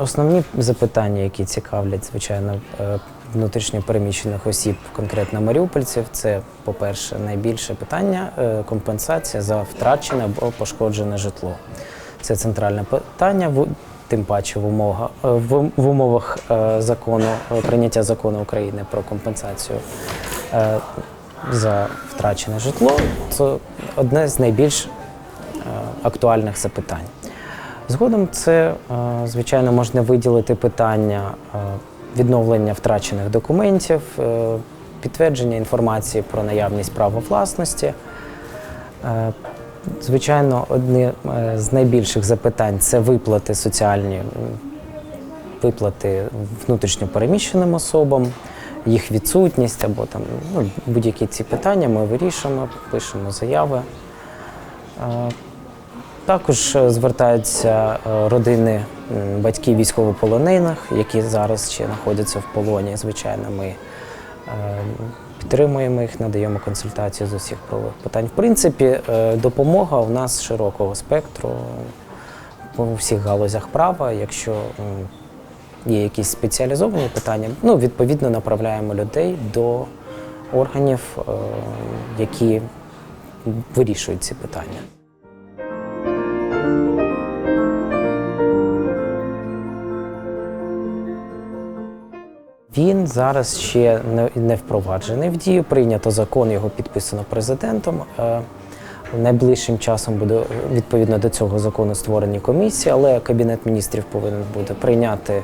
Основні запитання, які цікавлять, звичайно, е, внутрішньо переміщених осіб, конкретно маріупольців, це, по-перше, найбільше питання е, компенсація за втрачене або пошкоджене житло. Це центральне питання, тим паче в умовах, в, в умовах е, закону, е, прийняття закону України про компенсацію е, за втрачене житло. Це одне з найбільш е, актуальних запитань. Згодом це, е, звичайно, можна виділити питання е, відновлення втрачених документів, е, підтвердження інформації про наявність права власності. Звичайно, одне з найбільших запитань це виплати соціальні, виплати внутрішньо переміщеним особам, їх відсутність або там ну, будь-які ці питання ми вирішуємо, пишемо заяви. Також е, звертаються е, родини батьків військовополонених, які зараз ще знаходяться в полоні. Звичайно, ми е, підтримуємо їх, надаємо консультації з усіх правових питань. В принципі, допомога у нас широкого спектру у всіх галузях права. Якщо є якісь спеціалізовані питання, ну, відповідно направляємо людей до органів, які вирішують ці питання. Він зараз ще не, впроваджений в дію. Прийнято закон, його підписано президентом. Е, Найближчим часом буде відповідно до цього закону створені комісії, але Кабінет міністрів повинен буде прийняти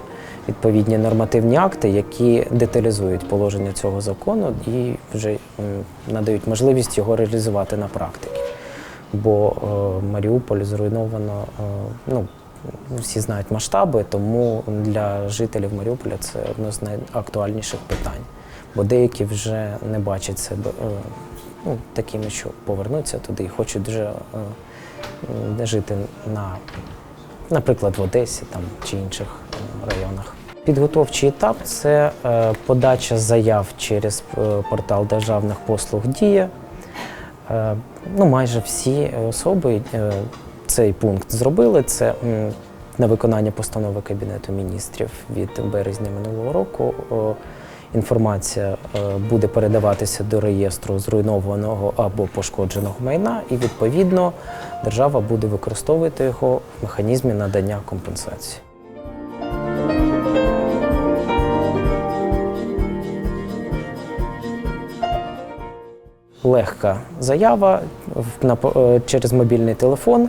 відповідні нормативні акти, які деталізують положення цього закону і вже надають можливість його реалізувати на практиці. Бо е, Маріуполь зруйновано, е, ну всі знають масштаби, тому для жителів Маріуполя це одне з найактуальніших питань. Бо деякі вже не бачать себе е, ну, такими, що повернуться туди і хочуть вже е, жити на, наприклад, в Одесі там, чи інших е, районах. Підготовчий етап це подача заяв через портал державних послуг Дія. Ну, майже всі особи цей пункт зробили. Це на виконання постанови Кабінету міністрів від березня минулого року. Інформація е, буде передаватися до реєстру зруйнованого або пошкодженого майна, і відповідно держава буде використовувати його в механізмі надання компенсації. Легка заява е, через мобільний телефон.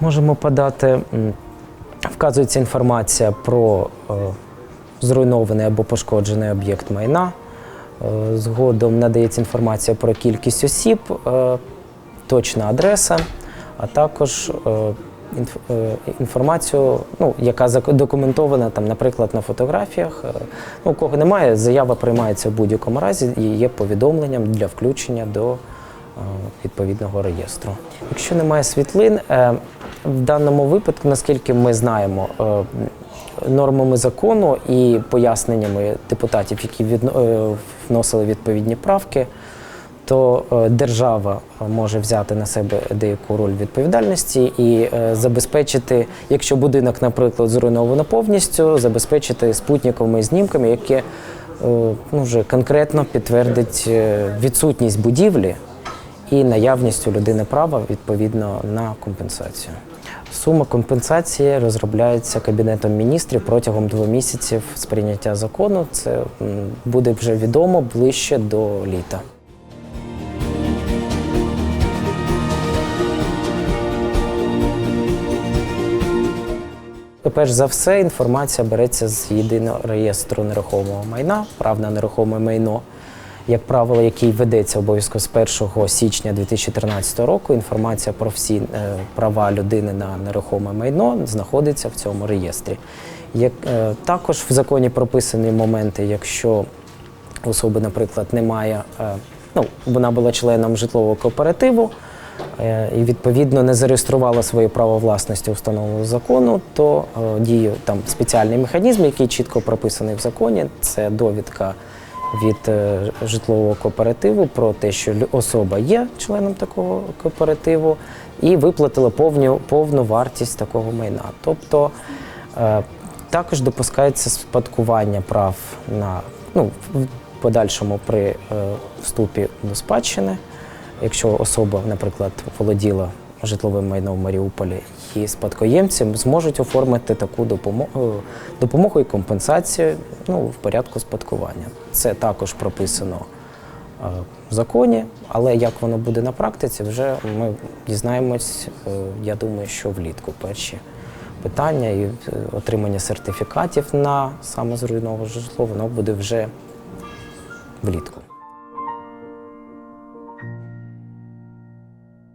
Можемо подати. Вказується інформація про е, зруйнований або пошкоджений об'єкт майна. Е, Згодом надається інформація про кількість осіб, точна адреса, а також інформацію, ну, яка задокументована, там, наприклад, на фотографіях. Е, Ну, кого немає, заява приймається в будь-якому разі і є повідомленням для включення до е, відповідного реєстру. Якщо немає світлин, е, в даному випадку, наскільки ми знаємо, е, нормами закону і поясненнями депутатів, які е, вносили відповідні правки, то е, держава може взяти на себе деяку роль відповідальності і е, забезпечити, якщо будинок, наприклад, зруйновано повністю, забезпечити спутниковими знімками, які е, ну, вже конкретно підтвердить е, відсутність будівлі і наявність у людини права відповідно на компенсацію. Сума компенсації розробляється Кабінетом міністрів протягом двох місяців з прийняття закону. Це буде вже відомо ближче до літа. Перш за все, інформація береться з єдиного реєстру нерухомого майна, прав на нерухоме майно, як правило, який ведеться обов'язково з 1 січня 2013 року. Інформація про всі е, права людини на нерухоме майно знаходиться в цьому реєстрі. Як, е, також в законі прописані моменти, якщо особи, наприклад, немає, е, ну, вона була членом житлового кооперативу і відповідно не зареєструвала своє право власності установленого закону, то е, діє там спеціальний механізм, який чітко прописаний в законі. Це довідка від е, житлового кооперативу про те, що особа є членом такого кооперативу, і виплатила повню, повну вартість такого майна. Тобто е, Також допускається спадкування прав на ну, в подальшому при е, вступі до спадщини. Якщо особа, наприклад, володіла житловим майном в Маріуполі, і спадкоємці зможуть оформити таку допомогу, допомогу і компенсацію ну, в порядку спадкування. Це також прописано е, в законі, але як воно буде на практиці, вже ми дізнаємось, е, я думаю, що влітку перші питання і е, отримання сертифікатів на саме зруйноване житло, воно буде вже влітку.